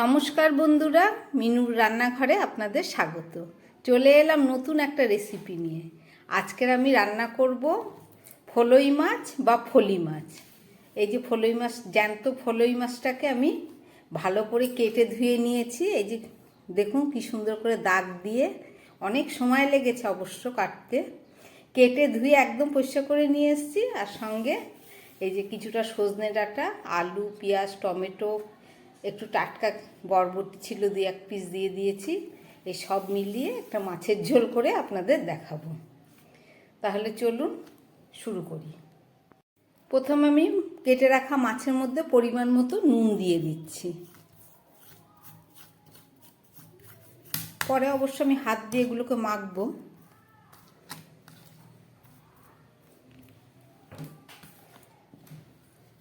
নমস্কার বন্ধুরা, মিনুর রান্নাঘরে আপনাদের স্বাগত। চলে এলাম নতুন একটা রেসিপি নিয়ে। আজকের আমি রান্না করব ফলই মাছ বা ফলি মাছ। এই যে ফলই মাছ, জ্যান্ত ফলই মাছটাকে আমি ভালো করে কেটে ধুয়ে নিয়েছি। এই যে দেখুন কি সুন্দর করে দাগ দিয়ে অনেক সময় লেগেছে অবশ্য কাটতে। কেটে ধুয়ে একদম পরিষ্কার করে নিয়ে এসেছি। আর সঙ্গে এই যে কিছুটা সজনে ডাঁটা, আলু, পেঁয়াজ, টমেটো একটু টাটকা বরবটি ছিল দু এক পিস দিয়ে দিয়েছি। এই সব মিলিয়ে একটা মাছের ঝোল করে আপনাদের দেখাবো। তাহলে চলুন শুরু করি। প্রথম আমি কেটে রাখা মাছের মধ্যে পরিমাণ মতো নুন দিয়ে দিচ্ছি। পরে অবশ্য আমি হাত দিয়ে এগুলোকে মাখবো।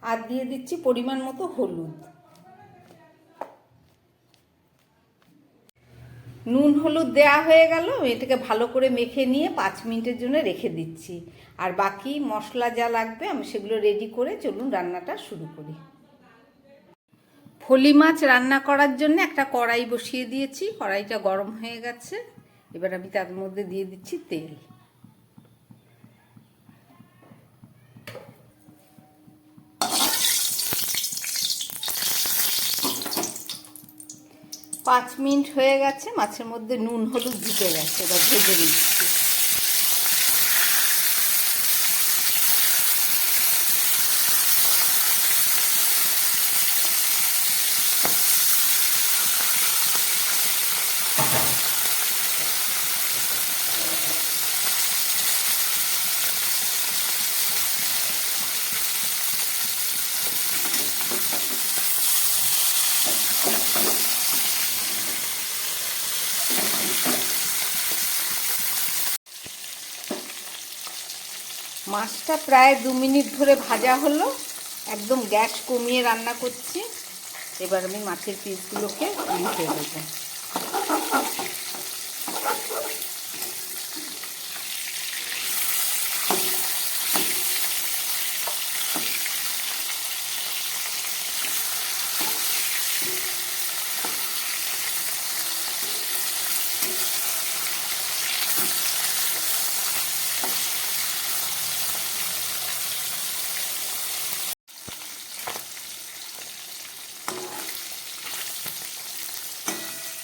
আর দিয়ে দিচ্ছি পরিমাণ মতো হলুদ। নুন হলুদ দেয়া হয়ে গেল, এটাকে ভালো করে মেখে নিয়ে পাঁচ মিনিটের জন্য রেখে দিচ্ছি। আর বাকি মশলা যা লাগবে, আমি সেগুলো রেডি করে চলুন রান্নাটা শুরু করি। ফলি মাছ রান্না করার জন্য একটা কড়াই বসিয়ে দিয়েছি, কড়াইটা গরম হয়ে গেছে। এবার আমি তার মধ্যে দিয়ে দিচ্ছি তেল। পাঁচ মিনিট হয়ে গেছে মাছের মধ্যে নুন হলুদ ঢুকে গেছে এবার ভেজে নিচ্ছি। মাছটা প্রায় দু মিনিট ধরে ভাজা হলো। একদম গ্যাস কমিয়ে রান্না করছি। এবার আমি মাছের পিসগুলোকে উল্টে দেবো।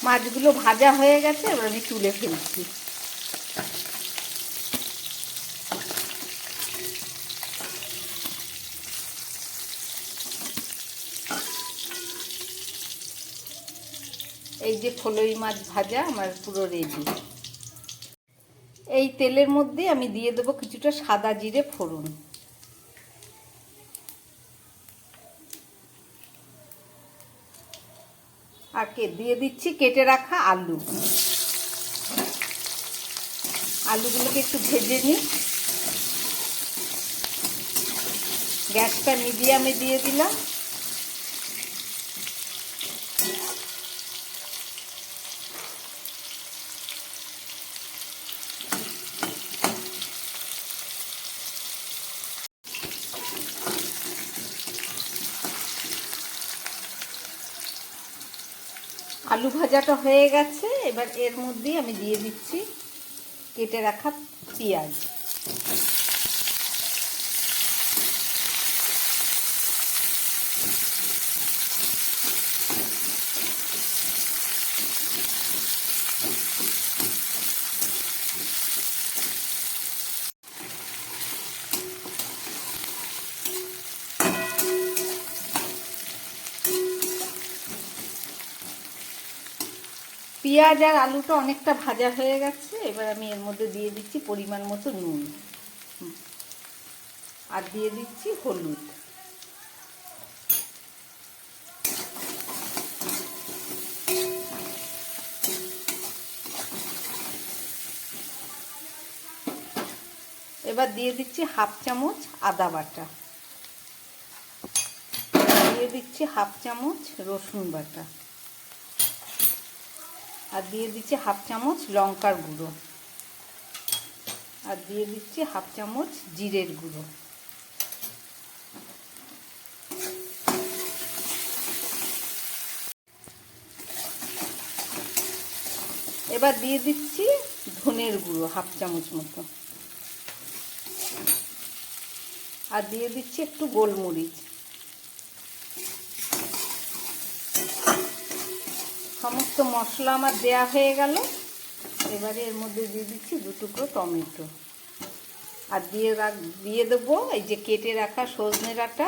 মাছগুলো ভাজা হয়ে গেছে, এবার আমি তুলে ফেলছি। এই যে ফলই মাছ ভাজা, আমার পুরো রেডি এই তেলের মধ্যে আমি দিয়ে দেবো কিছুটা সাদা জিরে ফোড়ন। আর দিয়ে দিচ্ছি কেটে রাখা আলু। আলুগুলোকে একটু ভেজে নিই। গ্যাসটা মিডিয়ামে দিয়ে দিলাম। আলু ভাজাটা হয়ে গেছে এবার এর মধ্যেই আমি দিয়ে দিচ্ছি কেটে রাখা পেঁয়াজ। পেঁয়াজ আর আলুটা অনেকটা ভাজা হয়ে গেছে, এবার আমি এর মধ্যে দিয়ে দিচ্ছি পরিমাণ মতো নুন। আর দিয়ে দিচ্ছি হলুদ। এবার দিয়ে দিচ্ছি হাফ চামচ আদা বাটা। দিয়ে দিচ্ছি হাফ চামচ রসুন বাটা। আর দিয়ে দিচ্ছি হাফ চামচ লঙ্কার গুঁড়ো। আর দিয়ে দিচ্ছি হাফ চামচ জিরের গুঁড়ো। এবার দিয়ে দিচ্ছি ধনের গুঁড়ো হাফ চামচ মতো। আর দিয়ে দিচ্ছি একটু গোলমরিচ। সমস্ত মশলা আমার দেয়া হয়ে গেল। এবারে এর মধ্যে দিয়ে দিচ্ছি দু টুকরো টমেটো। আর দিয়ে রাখ, দিয়ে দেবো এই যে কেটে রাখা সজনে ডাঁটা।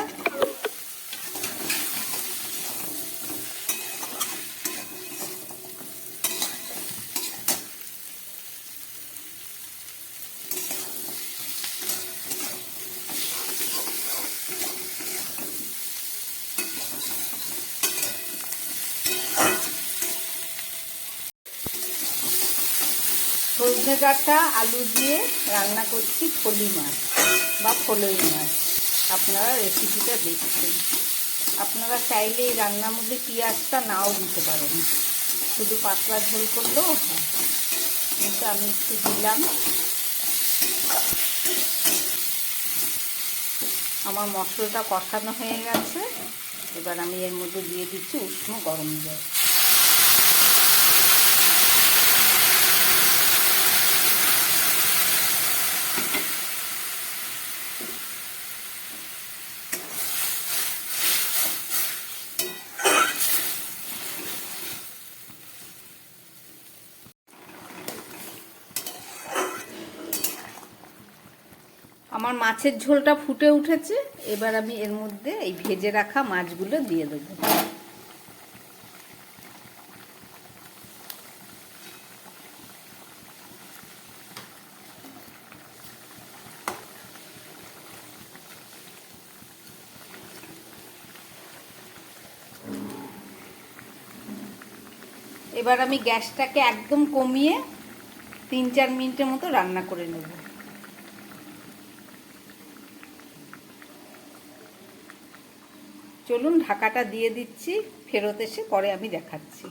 সজনে ডাঁটা আলু দিয়ে রান্না করছি ফলি মাছ বা ফলই মাছ। আপনারা রেসিপিটা দেখছেন। আপনারা চাইলে এই রান্নার মধ্যে পেঁয়াজটা নাও দিতে পারেন। শুধু পাতলা ঝোল করলেও হয় কিন্তু আমি একটু দিলাম। আমার মশলাটা কষানো হয়ে গেছে। এবার আমি এর মধ্যে দিয়ে দিচ্ছি উষ্ণ গরম জল। আমার মাছের ঝোলটা ফুটে উঠেছে, এবার আমি এর মধ্যে এই ভেজে রাখা মাছগুলো দিয়ে দেবো। এবার আমি গ্যাসটাকে একদম কমিয়ে তিন চার মিনিটের মতো রান্না করে নেব। চলুন ঢাকাটা দিয়ে দিচ্ছি, ফেরত এসে পরে আমি দেখাচ্ছি।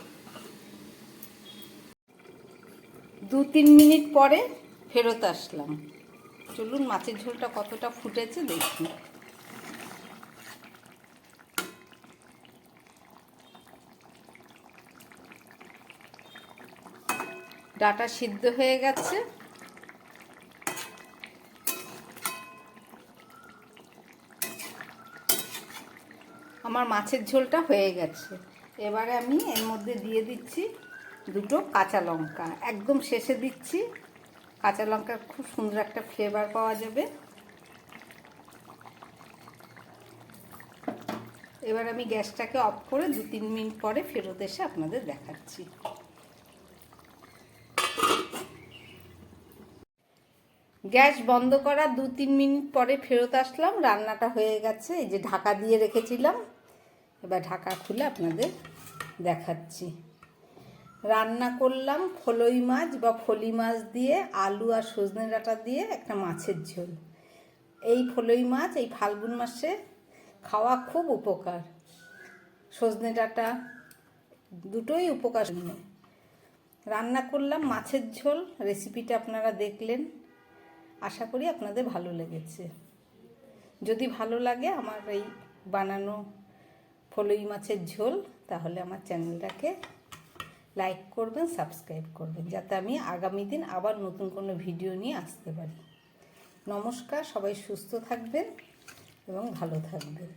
দু তিন মিনিট পরে ফেরত আসলাম। চলুন মাছের ঝোলটা কতটা ফুটেছে দেখি। ডাটা সিদ্ধ হয়ে গেছে। আমার মাছের ঝোলটা হয়ে গেছে। এবারে আমি এর মধ্যে দিয়ে দিচ্ছি দুটো কাঁচা লঙ্কা। একদম শেষে দিচ্ছি। কাঁচা লঙ্কার খুব সুন্দর একটা ফ্লেভার পাওয়া যাবে। এবার আমি গ্যাসটাকে অফ করে দু তিন মিনিট পরে ফেরত এসে আপনাদের দেখাচ্ছি। গ্যাস বন্ধ করা দু তিন মিনিট পরে ফেরত আসলাম, রান্নাটা হয়ে গেছে, এই যে ঢাকা দিয়ে রেখেছিলাম। এবার ঢাকা খুলে আপনাদের দেখাচ্ছি। রান্না করলাম ফলই মাছ বা ফলি মাছ দিয়ে, আলু আর সজনে ডাঁটা দিয়ে একটা মাছের ঝোল। এই ফলই মাছ, এই ফাল্গুন মাসে খাওয়া খুব উপকার। সজনে ডাঁটা দুটোই উপকার। রান্না করলাম মাছের ঝোল, রেসিপিটা আপনারা দেখলেন। আশা করি আপনাদের ভালো লেগেছে। যদি ভালো লাগে আমার এই বানানো ফলই মাছের ঝোল, তাহলে আমার চ্যানেলটাকে লাইক করবেন, সাবস্ক্রাইব করবেন, যাতে আমি আগামী দিন আবার নতুন কোনো ভিডিও নিয়ে আসতে পারি। নমস্কার, সবাই সুস্থ থাকবেন এবং ভালো থাকবেন।